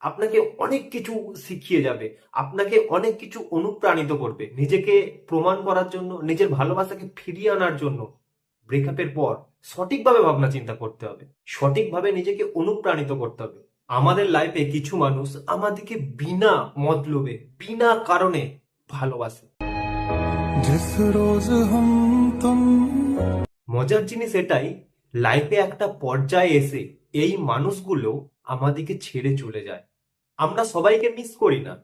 আপনাকে অনেক কিছু শিখিয়ে যাবে আপনাকে অনেক কিছু অনুপ্রাণিত করবে নিজেকে প্রমাণ করার জন্য নিজের ভালোবাসাকে ফিরিয়ে আনার জন্য ব্রেকআপের পর সঠিকভাবে ভাবনা চিন্তা করতে হবে সঠিকভাবে নিজেকে অনুপ্রাণিত করতে হবে আমাদের লাইফে কিছু মানুষ আমাদেরকে বিনা মতলবে বিনা কারণে ভালোবাসে जिस रोज हम तुम মজার জিনিস এটাই লাইফে একটা পর্যায়ে এসে এই মানুষগুলো আমাদেরকে ছেড়ে চলে যায়। আমরা সবাইকে মিস করি না।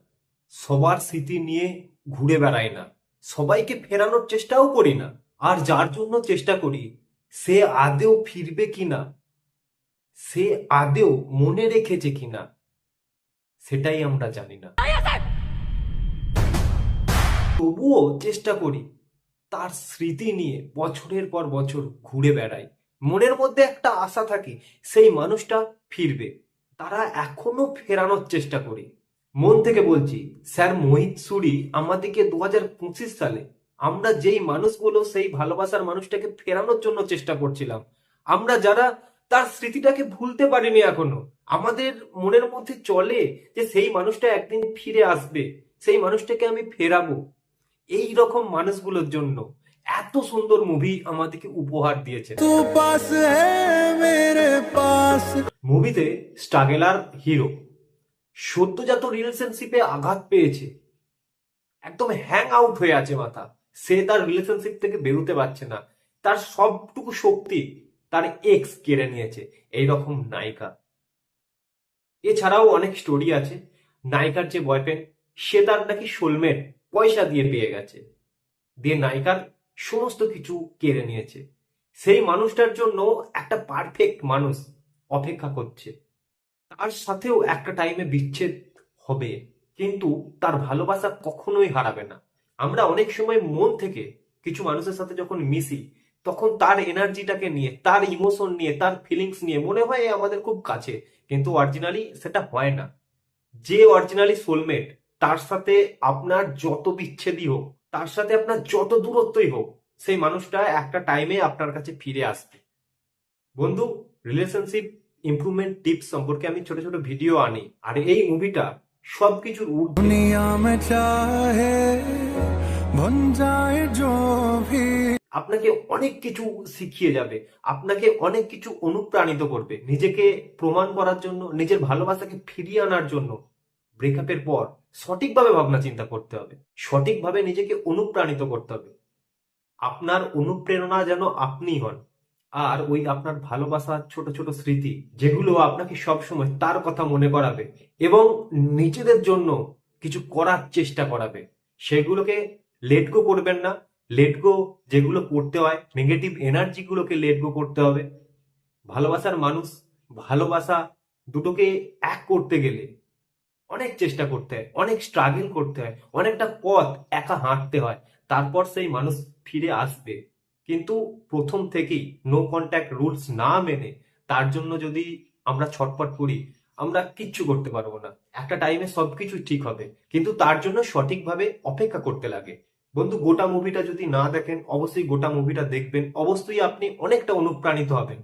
সবার স্মৃতি নিয়ে ঘুরে বেড়াই না। সবাইকে ফেরানোর চেষ্টাও করি না। আর যার জন্য চেষ্টা করি, সে আদেও ফিরবে কিনা? সে আদেও মনে রেখেছে কিনা? সেটাই আমরা জানি না। তবুও চেষ্টা করি তার স্মৃতি নিয়ে বছরের পর বছর ঘুরে বেড়ায়। মনের মধ্যে একটা আশা থাকে, সেই মানুষটা ফিরবে। তারা এখনও ফেরানোর চেষ্টা করে। মন থেকে বলছি, স্যার, মোহিত সুরি আমাদেরকে দু হাজার পঁচিশ সালে আমরা যেই মানুষগুলো, সেই ভালোবাসার মানুষটাকে ফেরানোর জন্য চেষ্টা করছিলাম। আমরা যারা তার স্মৃতিটাকে ভুলতে পারিনি এখনও, আমাদের মনের মধ্যে চলে যে সেই মানুষটা একদিন ফিরে আসবে, সেই মানুষটাকে আমি ফেরাবো। এই রকম মানুষগুলোর জন্য এত সুন্দর মুভি আমাদেরকে উপহার দিয়েছে। মুভিতে স্ট্রাগেলার হিরো সদ্যজাত রিলেশনশিপে আঘাত পেয়েছে। একদম হ্যাং আউট হয়ে আছে মাথা। সে তার রিলেশনশিপ থেকে বেরোতে পারছে না। তার সবটুকু শক্তি তার এক্স কেড়ে নিয়েছে এইরকম নায়িকা। এছাড়াও অনেক স্টোরি আছে। নায়িকার যে বয়ফ্রেন্ড সে তার নাকি সোলমেট পয়সা দিয়ে পেয়ে গেছে, দিয়ে নায়িকার সমস্ত কিছু কেড়ে নিয়েছে। সেই মানুষটার জন্য একটা পারফেক্ট মানুষ অপেক্ষা করছে। তার সাথেও একটা টাইমে বিচ্ছেদ হবে, কিন্তু তার ভালোবাসা কখনোই হারাবে না। আমরা অনেক সময় মন থেকে কিছু মানুষের সাথে যখন মিশি, তখন তার এনার্জিটাকে নিয়ে, তার ইমোশন নিয়ে, তার ফিলিংস নিয়ে মনে হয় আমাদের খুব কাছে, কিন্তু অরিজিনালি সেটা হয় না। যে অরিজিনালি সোলমেট তার সাথে আপনার যত বিচ্ছেদই হোক তার সাথে আপনার যত দূরত্বই হোক সেই মানুষটা একটা টাইমে আপনার কাছে ফিরে আসবে। বন্ধু রিলেশনশিপ ইম্প্রুভমেন্ট টিপস সম্পর্কে আমি ছোট ছোট ভিডিও আনি আর এই মুভিটা সবকিছুর আপনাকে অনেক কিছু শিখিয়ে যাবে আপনাকে অনেক কিছু অনুপ্রাণিত করবে নিজেকে প্রমাণ করার জন্য নিজের ভালোবাসাকে ফিরিয়ে আনার জন্য। ব্রেকআপের পর সঠিকভাবে ভাবনা চিন্তা করতে হবে। সঠিকভাবে নিজেকে অনুপ্রাণিত করতে হবে। আপনার অনুপ্রেরণা যেন আপনি হন। আর ওই আপনার ভালোবাসার ছোট ছোট স্মৃতি যেগুলো আপনাকে সবসময় তার কথা মনে করাবে এবং নিজেদের জন্য কিছু করার চেষ্টা করাবে। সেগুলোকে লেট গো করবেন না। লেট গো যেগুলো করতে হয় নেগেটিভ এনার্জি গুলোকে লেট গো করতে হবে। ভালোবাসার মানুষ ভালোবাসা দুটোকে এক করতে গেলে অনেক চেষ্টা করতে হয়, অনেক স্ট্রাগল করতে হয়, অনেকটা পথ একা হাঁটতে হয়, তারপর সেই মানুষ ফিরে আসবে। কিন্তু প্রথম থেকেই নো কন্ট্যাক্ট রুলস না মেনে তার জন্য যদি আমরা ছটপট করি, আমরা কিচ্ছু করতে পারব না। একটা টাইমে সবকিছু ঠিক হবে, কিন্তু তার জন্য সঠিকভাবে অপেক্ষা করতে লাগে। বন্ধু, গোটা মুভিটা যদি না দেখেন, অবশ্যই গোটা মুভিটা দেখবেন, অবশ্যই আপনি অনেকটা অনুপ্রাণিত হবেন।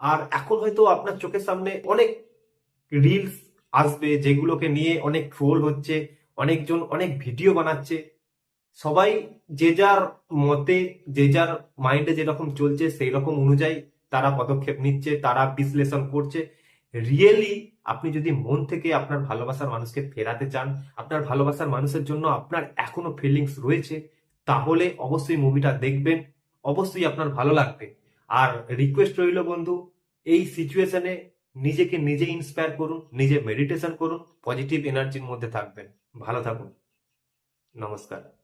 আর এখন হয়তো আপনার চোখের সামনে অনেক রিলস আসবে, যেগুলোকে নিয়ে অনেক ট্রোল হচ্ছে, অনেকজন অনেক ভিডিও বানাচ্ছে। সবাই যে যার মতে, যে যার মাইন্ডে যেরকম চলছে সেই রকম অনুযায়ী তারা পদক্ষেপ নিচ্ছে, তারা বিশ্লেষণ করছে। রিয়েলি আপনি যদি মন থেকে আপনার ভালোবাসার মানুষকে ফেরাতে চান, আপনার ভালোবাসার মানুষের জন্য আপনার এখনও ফিলিংস রয়েছে, তাহলে অবশ্যই মুভিটা দেখবেন, অবশ্যই আপনার ভালো লাগবে। আর রিকোয়েস্ট রইল বন্ধু, এই সিচুয়েশনে নিজেকে নিজে ইন্সপায়ার করুন নিজে মেডিটেশন করুন পজিটিভ এনার্জির মধ্যে থাকবেন। ভালো থাকুন। নমস্কার।